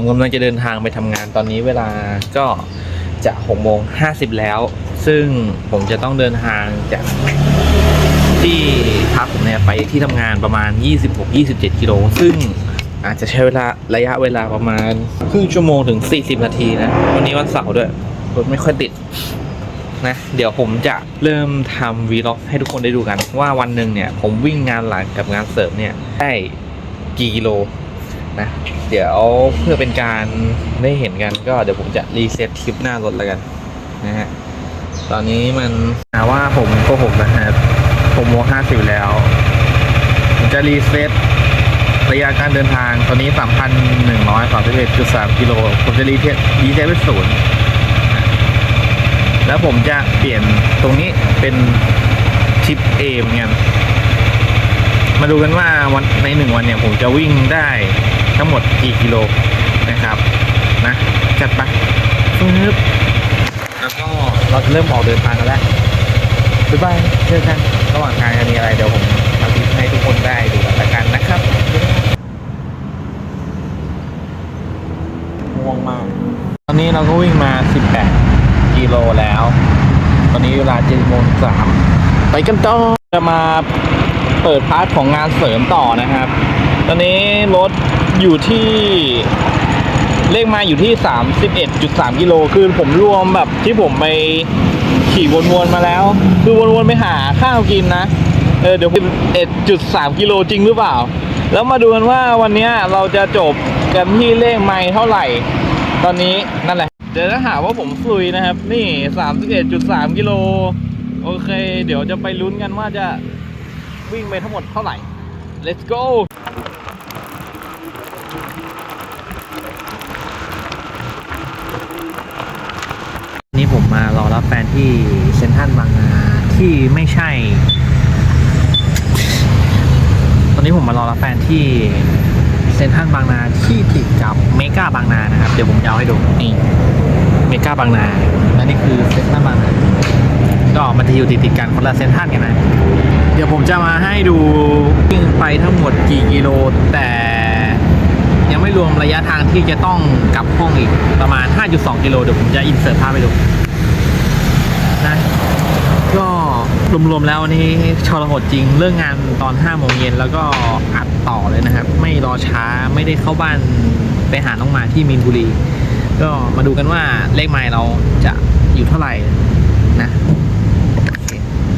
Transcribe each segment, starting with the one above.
ผมกำลังจะเดินทางไปทำงานตอนนี้เวลาก็จะหกโมงห้าสิบแล้ว ซึ่งผมจะต้องเดินทางจากที่พักผมเนี่ยไปที่ทำงานประมาณ 26-27 กิโล ซึ่งอาจจะใช้เวลาระยะเวลาประมาณครึ่งชั่วโมงถึง 40 นาทีนะ วันนี้วันเสาร์ด้วยรถไม่ค่อยติดนะ เดี๋ยวผมจะเริ่มทำวีล็อกให้ทุกคนได้ดูกัน ว่าวันหนึ่งเนี่ย ผมวิ่งงานหลังกับงานเสริมเนี่ย ได้กี่กิโล นะ เดี๋ยวเพื่อเป็นการได้เห็นกันก็เดี๋ยวผมจะรีเซ็ตคลิปหน้ารถแล้วกันนะฮะ ตอนนี้มันหาว่าผมโกหกนะครับผมโมห้าสิบแล้วผมจะรีเซ็ตระยะการเดินทางตอนนี้สามพันหนึ่งร้อยสามสิบเอ็ดจุดสามกิโล ผมจะรีเซ็ตรีเซ็ตเป็นศูนย์แล้วผมจะเปลี่ยนตรงนี้เป็นชิปเอมเงี้ยมาดูกันว่าวันในหนึ่งวันเนี่ย ผมจะวิ่งได้ ทั้งหมดกี่กิโลนะครับนะจัดไปปึ๊บแล้วก็เราจะเริ่มออกเดินทางกันแล้วบ๊ายบายเจอกันระหว่างทางจะมีอะไรเดี๋ยวผมทำคลิปให้ทุกคนได้ดูกันละกันนะครับง่วงมาก ตอนนี้เราก็วิ่งมา 18 กิโลแล้ว ตอนนี้เวลา7โมง3ไปกันต่อจะมาเปิดพาร์ทของงานเสริมต่อนะครับ ตอนนี้รถ อยู่ที่เลขมาอยู่ที่ 31.3 กิโล คือผมรวมแบบที่ผมไปขี่วนๆมาแล้ว คือวนๆไปหาข้าวกินนะ เออเดี๋ยว11.3 กิโลจริงหรือเปล่า แล้วมาดูกันว่าวันนี้เราจะจบกันที่เลขไมล์เท่าไหร่ ตอนนี้นั่นแหละ เดี๋ยวถ้าหาว่าผมซุยนะครับ นี่ 31.3 กิโล โอเค เดี๋ยวจะไปลุ้นกันว่าจะวิ่งไปทั้งหมดเท่าไหร่ let's go นี่ผมมารอรับแฟนที่เซนทรัลบางนาที่ไม่ใช่ ตอนนี้ผมมารอรับแฟนที่เซนทรัลบางนาที่ติดกับเมกาบางนานะครับ เดี๋ยวผมจะเอาให้ดูนี่เมกาบางนาและนี่คือเซนทรัลบางนาก็มันจะอยู่ติดติดกันคนละเซนทรัลกันนะ เดี๋ยวผมจะมาให้ดูวิ่งไปทั้งหมดกี่กิโลแต่ยังไม่รวมระยะทางที่จะต้องกลับห้องอีกประมาณ 5.2 กิโลเดี๋ยวผมจะอินเสิร์ตภาพไปดู นะ ก็รวมๆแล้ววันนี้ชรหดจริงเรื่องงานตอน5โมงเย็นแล้วก็อัดต่อเลยนะครับ ไม่รอช้าไม่ได้เข้าบ้านไปหาน้องหมาที่มีนบุรี ก็มาดูกันว่าเลขไมล์เราจะอยู่เท่าไหร่นะ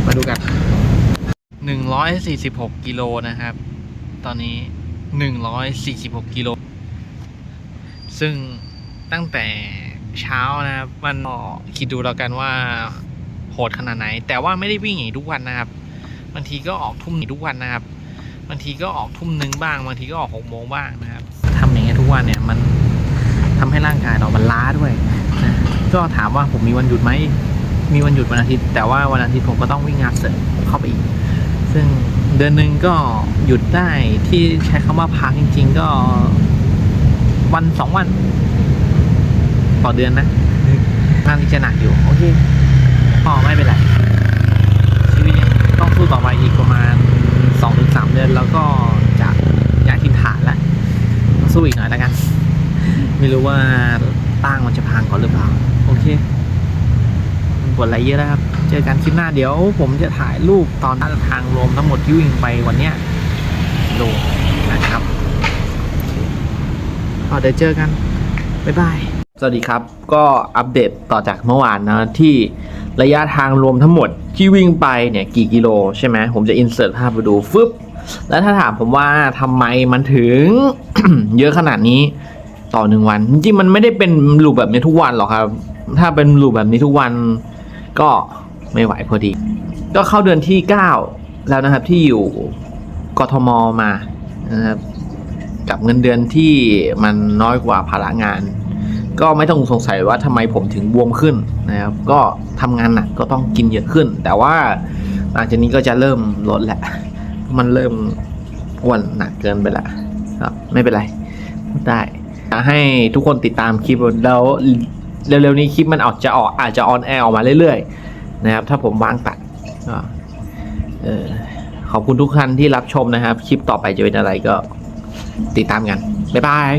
มาดูกัน 146 กิโลนะครับ ตอนนี้ 146 กิโล ซึ่งตั้งแต่เช้านะครับ มันคิดดูแล้วกันว่า โหดขนาดไหน แต่ว่าไม่ได้วิ่งอย่างนี้ทุกวันนะครับบางทีก็ออกทุ่มหนึ่งทุกวันนะครับบางทีก็ออกทุ่มหนึ่งบ้างบางทีก็ออกหกโมงบ้างนะครับทำอย่างเงี้ยทุกวันเนี่ยมันทำให้ร่างกายเรามันล้าด้วยนะก็ถามว่าผมมีวันหยุดไหมมีวันหยุดวันอาทิตย์ แต่ว่าวันอาทิตย์ผมก็ต้องวิ่งงานเสริมเข้าไปอีก ซึ่งเดือนหนึ่งก็หยุดได้ที่ใช้คำว่าพักจริง ๆ ก็วันสองวัน ต่อเดือนนะงานที่จะหนักอยู่โอเค พอไม่เป็นไรชีวิตยังต้องสู้ต่อไปอีกประมาณสองถึงสามเดือนแล้วก็จะย้ายถิ่นฐานแล้วสู้อีกหน่อยแล้วกัน ไม่รู้ว่าตั้งมันจะพังก่อนหรือเปล่า โอเคกดไลค์เยอะนะครับ เจอกันคลิปหน้าเดี๋ยว ผมจะถ่ายรูปตอนทางรวมทั้งหมดที่วิ่งไปวันเนี้ยลงนะครับก็เดี๋ยวเจอกัน บ๊ายบาย สวัสดีครับ ก็อัปเดตต่อจากเมื่อวานนะที่ ระยะทางรวมทั้งหมดที่วิ่งไปเนี่ยกี่กิโลใช่ไหมผมจะอินเสิร์ตภาพไปดูฟึบแล้วถ้าถามผมว่าทำไมมันถึง เยอะขนาดนี้ต่อหนึ่งวัน จริงมันไม่ได้เป็นลูปแบบนี้ทุกวันหรอกครับ ถ้าเป็นลูปแบบนี้ทุกวันก็ไม่ไหวพอดี ก็เข้าเดือนที่ 9 แล้วนะครับที่อยู่กทมมานะครับกับเงินเดือนที่มันน้อยกว่าภาระงาน ก็ไม่ต้องสงสัยว่าทำไมผมถึงบวมขึ้นนะครับ ก็ทำงานหนักก็ต้องกินเยอะขึ้น แต่ว่าหลังจากนี้ก็จะเริ่มลดแหละ มันเริ่มอ้วนหนักเกินไปละครับ ไม่เป็นไร ได้ให้ทุกคนติดตามคลิปแล้วเร็วๆนี้คลิปมันอาจจะออกอาจจะออนแอร์ออกมาเรื่อยๆ นะครับ ถ้าผมวางตัดเออขอบคุณทุกท่านที่รับชมนะครับ คลิปต่อไปจะเป็นอะไรก็ติดตามกัน บ๊ายบาย